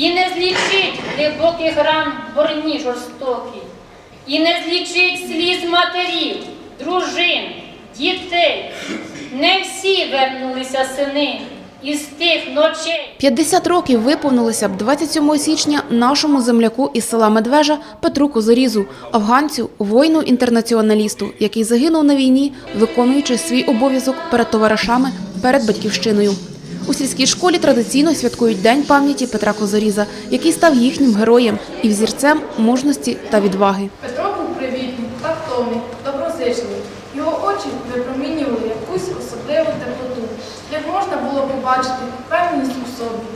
і не злічить глибоких ран борні жорстокі, і не злічить сліз матерів, дружин, дітей. Не всі вернулися сини із тих ночей. 50 років виповнилося б 27 січня нашому земляку із села Медвежа Петру Козорізу, афганцю, воїну-інтернаціоналісту, який загинув на війні, виконуючи свій обов'язок перед товаришами, перед батьківщиною. У сільській школі традиційно святкують День пам'яті Петра Козоріза, який став їхнім героєм і взірцем мужності та відваги. Петро був привітний, тактовний, доброзичливий. Його очі випромінювали якусь особливу теплоту. Як можна було побачити певність у собі.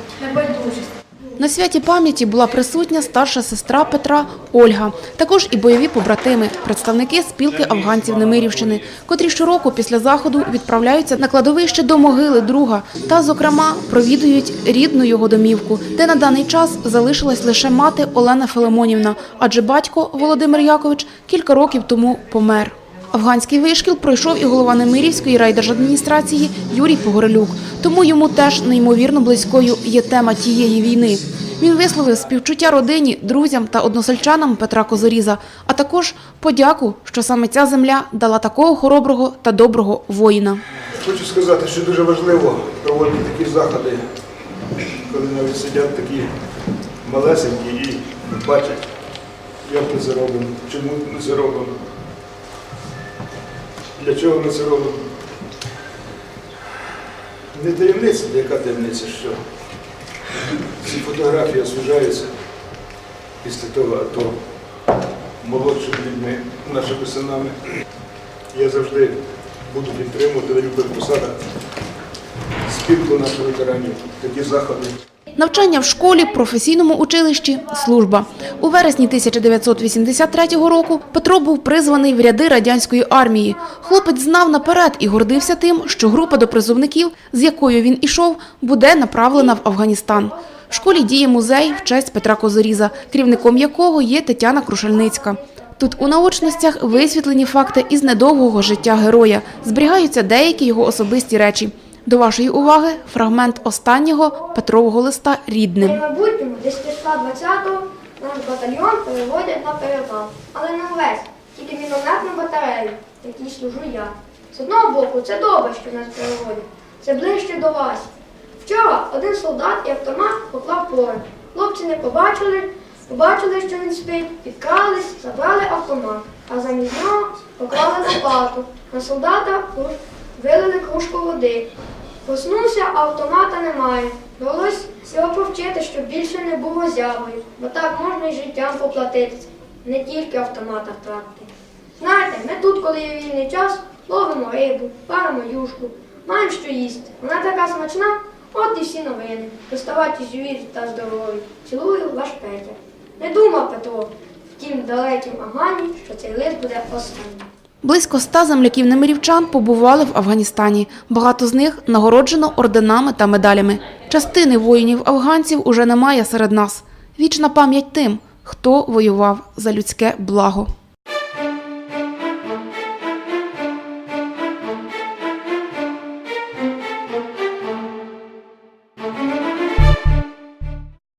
На святі пам'яті була присутня старша сестра Петра Ольга, також і бойові побратими, представники спілки афганців Немирівщини, котрі щороку після заходу відправляються на кладовище до могили друга та, зокрема, провідують рідну його домівку, де на даний час залишилась лише мати Олена Филимонівна, адже батько Володимир Якович кілька років тому помер. Афганський вишкіл пройшов і голова Немирівської райдержадміністрації Юрій Погорелюк. Тому йому теж неймовірно близькою є тема тієї війни. Він висловив співчуття родині, друзям та односельчанам Петра Козоріза, а також подяку, що саме ця земля дала такого хороброго та доброго воїна. Хочу сказати, що дуже важливо проводити такі заходи, коли навіть сидять такі малесенькі і бачать, як ми це робимо, чому ми це робимо, для чого ми це робимо. Не таємниця, яка таємниця, що ці фотографії освіжаються після того АТО молодшими людьми, нашими синами. Я завжди буду підтримувати на любих посадах спілку наших ветеранів, такі заходи. Навчання в школі, професійному училищі, служба. У вересні 1983 року Петро був призваний в ряди радянської армії. Хлопець знав наперед і гордився тим, що група допризовників, з якою він ішов, буде направлена в Афганістан. В школі діє музей в честь Петра Козоріза, керівником якого є Тетяна Крушельницька. Тут у наочностях висвітлені факти із недовгого життя героя. Зберігаються деякі його особисті речі. До вашої уваги фрагмент останнього Петрового листа рідним. майбутньому десь після 20-го наш батальйон переводять на перевал. Але не весь, тільки мінометну батарею, якій служу я. З одного боку, це добре, що нас переводять. Це ближче до вас. Вчора один солдат і автомат поклав поруч. Хлопці не побачили, побачили, що він спить, підкрались, забрали автомат, а замість нього поклали лопату. На солдата вилили кружку води. Проснувся, а автомата немає. Довелось його повчити, щоб більше не було зявою, бо так можна й життям поплатитися, не тільки автомата втратити. Знаєте, ми тут, коли є вільний час, ловимо рибу, паримо юшку, маємо що їсти. Вона така смачна, от і всі новини. Доставайте живі та здорові. Цілую ваш Петя. Не думав Петро, втім далеким Агані, що цей лист буде останнім. Близько ста земляків немирівчан побували в Афганістані. Багато з них нагороджено орденами та медалями. Частини воїнів-афганців уже немає серед нас. Вічна пам'ять тим, хто воював за людське благо.